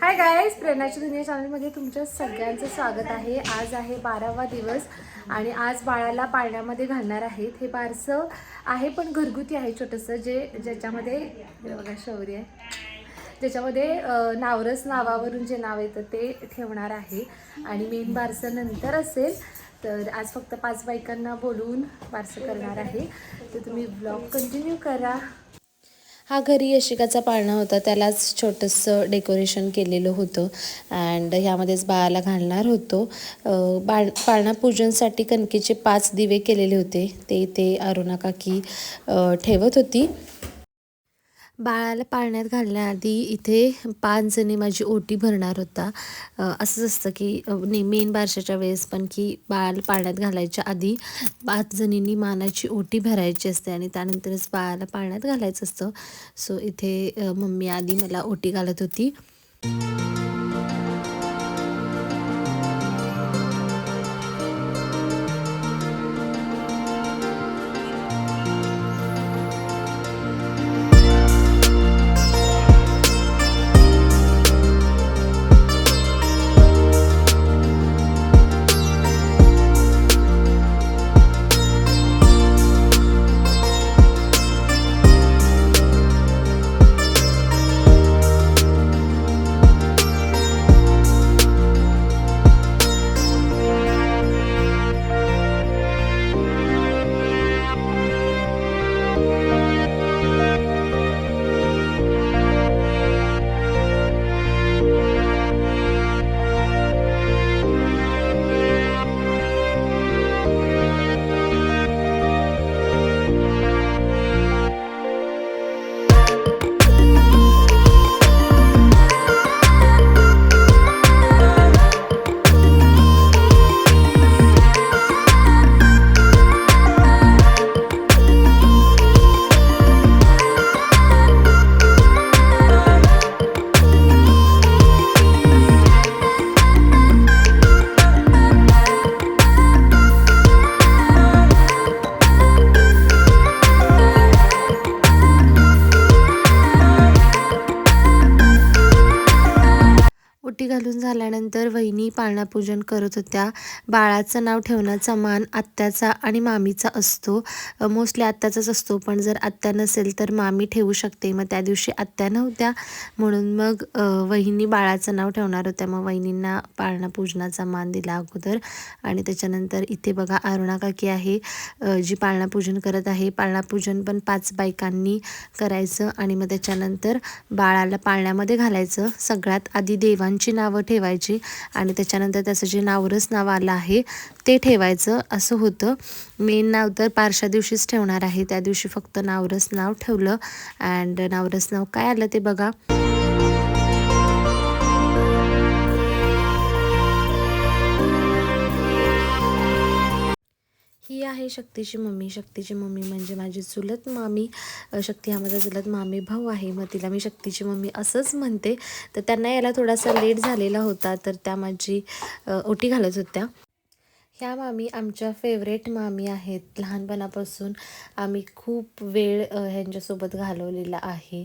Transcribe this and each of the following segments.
Hi guys प्रेरणाची दुनिया चॅनलमध्ये तुमच्या सगळ्यांचं स्वागत आहे. आज आहे बारावा दिवस आणि आज बाळाला पाळण्यामध्ये घालणार आहेत. हे बारसं आहे पण घरगुती आहे छोटंसं जे ज्याच्यामध्ये बघा शौर्य आहे. ज्याच्यामध्ये नावरस नावावरून जे नाव येतं ते ठेवणार आहे. आणि मेन बारसं नंतर असेल तर आज फक्त पाच बायकांना बोलवून बारसं करणार आहे. तर तुम्ही ब्लॉग कंटिन्यू करा. हा घरी यशिकाचा पाळणा होता. त्यालाच छोटंसं डेकोरेशन केलेलं होतं. अँड ह्यामध्येच बाळाला घालणार होतो. बाळ पाळणा पूजनसाठी कणकेचे पाच दिवे केलेले होते. ते इथे अरुणा काकी ठेवत होती. बाळाला पाळण्यात घालण्याआधी इथे पाच जणी माझी ओटी भरणार होता. असंच असतं की ने मेन बारशाच्या वेळेस पण की बाळाला पाळण्यात घालायच्या आधी पाच जणींनी मानाची ओटी भरायची असते आणि त्यानंतरच बाळाला पाळण्यात घालायचं असतं. सो इथे मम्मी आधी मला ओटी घालत होती. ओटी घालून झाल्यानंतर वहिनी पाळणापूजन करत होत्या. बाळाचं नाव ठेवण्याचा मान आत्याचा आणि मामीचा असतो. मोस्टली आत्याचाच असतो पण जर आत्या नसेल तर मामी ठेवू शकते. मग त्या दिवशी आत्या नव्हत्या. म्हणून मग वहिनी बाळाचं नाव ठेवणार होत्या. मग वहिनींना पाळणापूजनाचा मान दिला अगोदर. आणि त्याच्यानंतर इथे बघा अरुणा काकी आहे जी पाळणापूजन करत आहे. पाळणापूजन पण पाच बायकांनी करायचं आणि मग त्याच्यानंतर बाळाला पाळण्यामध्ये घालायचं. सगळ्यात आधी देवांची नावं ठेवायची आणि त्याच्यानंतर त्याचं जे नावरस नाव आलं आहे ते ठेवायचं. असं होतं. मेन नाव तर पारशा दिवशीच ठेवणार आहे. त्या दिवशी फक्त नावरस नाव ठेवलं. अँड नावरस नाव काय आलं ते बघा. आहे शक्तीची मम्मी. शक्तीची मम्मी म्हणजे माझी चुलत मामी. शक्ती हा माझा चुलत मामी भाऊ आहे. मग तिला मी शक्तीची मम्मी असंच म्हणते. तर त्यांना यायला थोडासा लेट झालेला होता. तर त्या माझी ओटी घालत होत्या. ह्या मामी आमच्या फेवरेट मामी आहेत. लहानपणापासून आम्ही खूप वेळ ह्यांच्यासोबत घालवलेला आहे.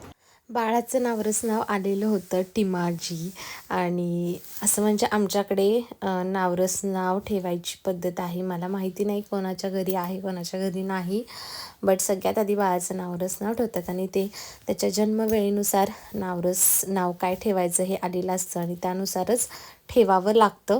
बाळाचं नावरस नाव आलेलं होतं टिमाजी. आणि असं म्हणजे आमच्याकडे नावरस नाव ठेवायची पद्धत आहे. मला माहिती नाही कोणाच्या घरी आहे कोणाच्या घरी नाही. बट सगळ्यात आधी बाळाचं नावरस नाव ठेवतात आणि ते त्याच्या जन्मवेळेनुसार नावरस नाव काय ठेवायचं हे आलेलं असतं आणि त्यानुसारच ठेवावं लागतं.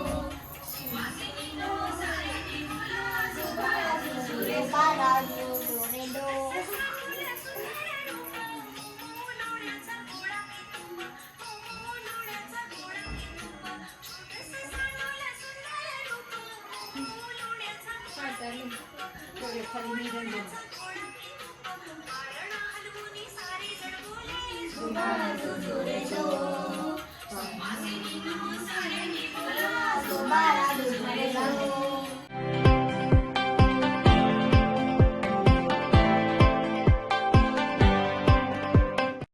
Thank you.